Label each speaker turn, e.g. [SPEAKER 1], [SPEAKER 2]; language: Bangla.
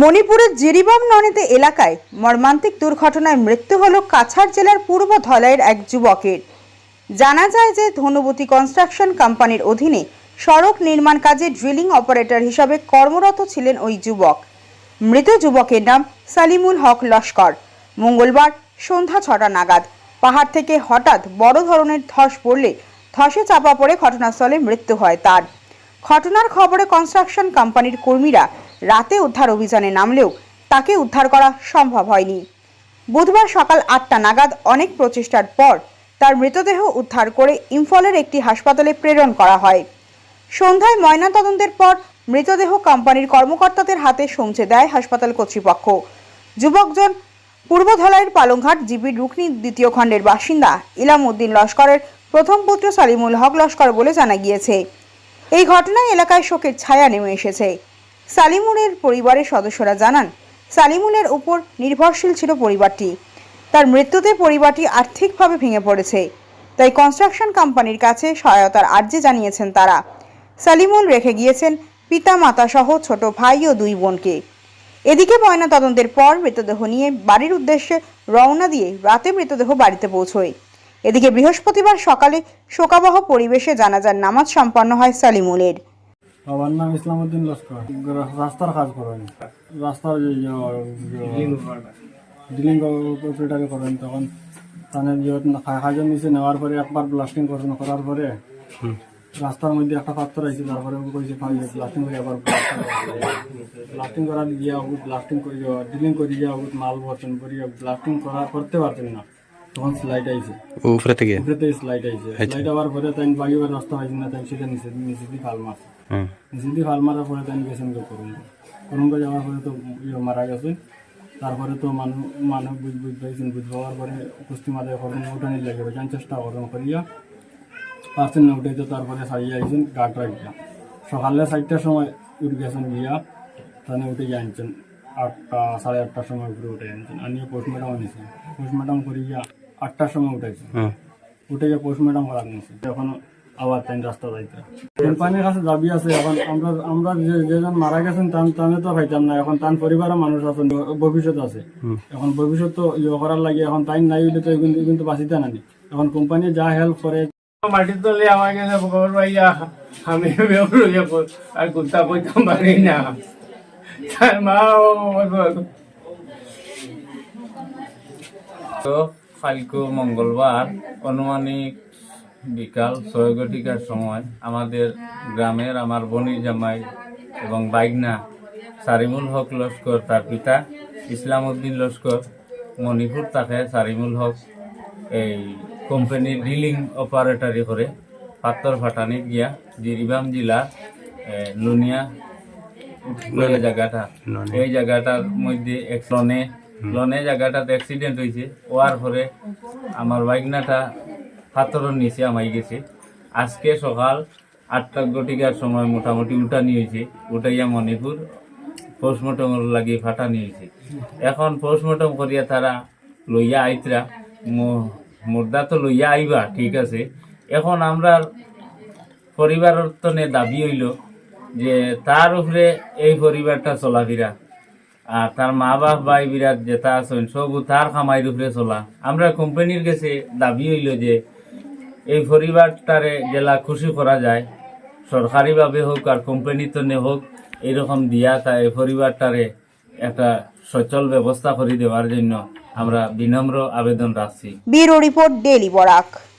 [SPEAKER 1] মণিপুরের জিরিবাম ননেতে এলাকায় মর্মান্তিক দুর্ঘটনায় মৃত্যু হল কাছাড় জেলার পূর্ব ধলাইয়ের এক যুবকের জানা যায় যে ধনুবতী কনস্ট্রাকশন কোম্পানির অধীনে সড়ক নির্মাণ কাজে ড্রিলিং অপারেটর হিসাবে কর্মরত ছিলেন ওই যুবক মৃত যুবকের নাম সালিমুল হক লস্কর মঙ্গলবার সন্ধ্যা ছটা নাগাদ পাহাড় থেকে হঠাৎ বড় ধরনের ধস পড়লে ধসে চাপা পড়ে ঘটনাস্থলে মৃত্যু হয় তার ঘটনার খবরে কনস্ট্রাকশন কোম্পানির কর্মীরা রাতে উদ্ধার অভিযানে নামলেও তাকে উদ্ধার করা সম্ভব হয়নি বুধবার সকাল আটটা নাগাদ অনেক প্রচেষ্টার পর তার মৃতদেহ উদ্ধার করে ইম্ফলের একটি হাসপাতালে প্রেরণ করা হয় সন্ধ্যায় ময়নাতদন্তের পর মৃতদেহ কোম্পানির কর্মকর্তাদের হাতে সমঝে দেয় হাসপাতাল কর্তৃপক্ষ যুবকজন পূর্বধলাইয়ের পালংঘাট জিবি রুকনি দ্বিতীয় খণ্ডের বাসিন্দা ইলামউদ্দিন লস্করের প্রথম পুত্র সালিমুল হক লস্কর বলে জানা গিয়েছে এই ঘটনায় এলাকায় শোকের ছায়া নেমে এসেছে সালিমুলের পরিবারের সদস্যরা জানান সালিমুলের উপর নির্ভরশীল ছিল পরিবারটি তার মৃত্যুতে পরিবারটি আর্থিকভাবে ভেঙে পড়েছে তাই কনস্ট্রাকশন কোম্পানির কাছে সহায়তার আর্জি জানিয়েছেন তারা সালিমুল রেখে গিয়েছেন পিতা মাতা সহ ছোট ভাই ও দুই বোনকে এদিকে ময়না তদন্তের পর মৃতদেহ নিয়ে বাড়ির উদ্দেশ্যে রওনা দিয়ে রাতে মৃতদেহ বাড়িতে পৌঁছয় এদিকে বৃহস্পতিবার সকালে শোকাবহ পরিবেশে জানাজার নামাজ সম্পন্ন হয় সালিমুলের
[SPEAKER 2] আমার নাম ইসলামউদ্দিন লস্কর রাস্তার কাজ করেন রাস্তার ডিলিং অপারেটারে করেন তখন তানের হাজার নিচে নেওয়ার পরে একবার ব্লাস্টিং করছেন করার পরে রাস্তার মধ্যে একটা পাত্র আছে তারপরে কইছে ব্লাস্টিং করে আবার ব্লাস্টিং করার গিয়া ব্লাস্টিং করে ডিলিং করে গিয়া মাল ভরছেন করে ব্লাস্টিং করা করতে পারছেন না তখন স্লাইড আইছে উপরে থেকে আচ্ছা। আবার পরে তাই বাকি বার রাস্তা পাইছি না তাই সেটা নিচে নিচে দিয়ে ফাল মারছে নিচে দিয়ে ফাল মারার পরে তাই গেছেন তো করুন করুন যাওয়ার পরে তো ইয়ে মারা গেছে তারপরে তো মানুষ মানুষ বুঝ বুঝ পাইছেন বুঝ পরে কুস্তি মারে করেন উঠানি লাগে বেছেন চেষ্টা করেন করিয়া পারছেন না উঠে তারপরে সারিয়ে আইছেন গাট রাখিয়া সকালে চারটার সময় উঠে গেছেন গিয়া তাহলে উঠে আনছেন আটটা সাড়ে আটটার সময় উপরে উঠে আনছেন আনিয়ে পোস্টমার্টম আনিয়েছেন পোস্টমার্টম করিয়া আটটার সময় উঠেছে উঠে গিয়ে পোস্টম্যাডাম করা নিয়েছি এখন আবার তাই রাস্তা যাইতে কোম্পানির কাছে দাবি আছে এখন আমরা আমরা যে যেজন মারা গেছেন তান তানে তো ভাইতাম না এখন তান পরিবারের মানুষ আছেন ভবিষ্যৎ আছে এখন ভবিষ্যৎ তো ইয়ে করার লাগে এখন টাইম নাই হইলে তো কিন্তু কিন্তু বাঁচিতে নানি এখন কোম্পানি যা হেল্প করে
[SPEAKER 3] মাটির তলে আমাকে খবর পাইয়া আমি আর কুত্তা পইতাম পারি না তার মা ফাল্কু মঙ্গলবার অনুমানিক বিকাল ছয় ঘটিকার সময় আমাদের গ্রামের আমার বনি জামাই এবং বাইগনা সারিমুল হক লস্কর তার পিতা ইসলাম উদ্দিন লস্কর মণিপুর তাকে সারিমুল হক এই কোম্পানির ড্রিলিং অপারেটারি করে পাত্তর ফাটানি গিয়া জিরিবাম জেলা লুনিয়া জায়গাটা এই জায়গাটার মধ্যে এক লনে জায়গাটাতে অ্যাক্সিডেন্ট হয়েছে ওয়ার পরে আমার বাইকনাটা পাথরের নিচে আমাই গেছে আজকে সকাল আটটা গটিকার সময় মোটামুটি উঠানি নিয়েছে উঠাইয়া মণিপুর পোস্টমর্টম লাগিয়ে ফাটানি নিয়েছে এখন পোস্টমর্টম করিয়া তারা লইয়া আইতরা মুর্দা তো লইয়া আইবা ঠিক আছে এখন আমরা পরিবারের তনে দাবি হইল যে তার উপরে এই পরিবারটা চলাফিরা আর তার মা বাপ ভাই বিরাট যেটা আছেন সব তার খামাই রুফরে চলা আমরা কোম্পানির কাছে দাবি হইল যে এই পরিবারটারে গেলা খুশি করা যায় সরকারিভাবে হোক আর কোম্পানির কোম্পানিতনে হোক এরকম দিয়া তা এই পরিবারটারে একটা সচল ব্যবস্থা করে দেওয়ার জন্য আমরা বিনম্র আবেদন রাখছি
[SPEAKER 1] ব্যুরো রিপোর্ট ডেলি বরাক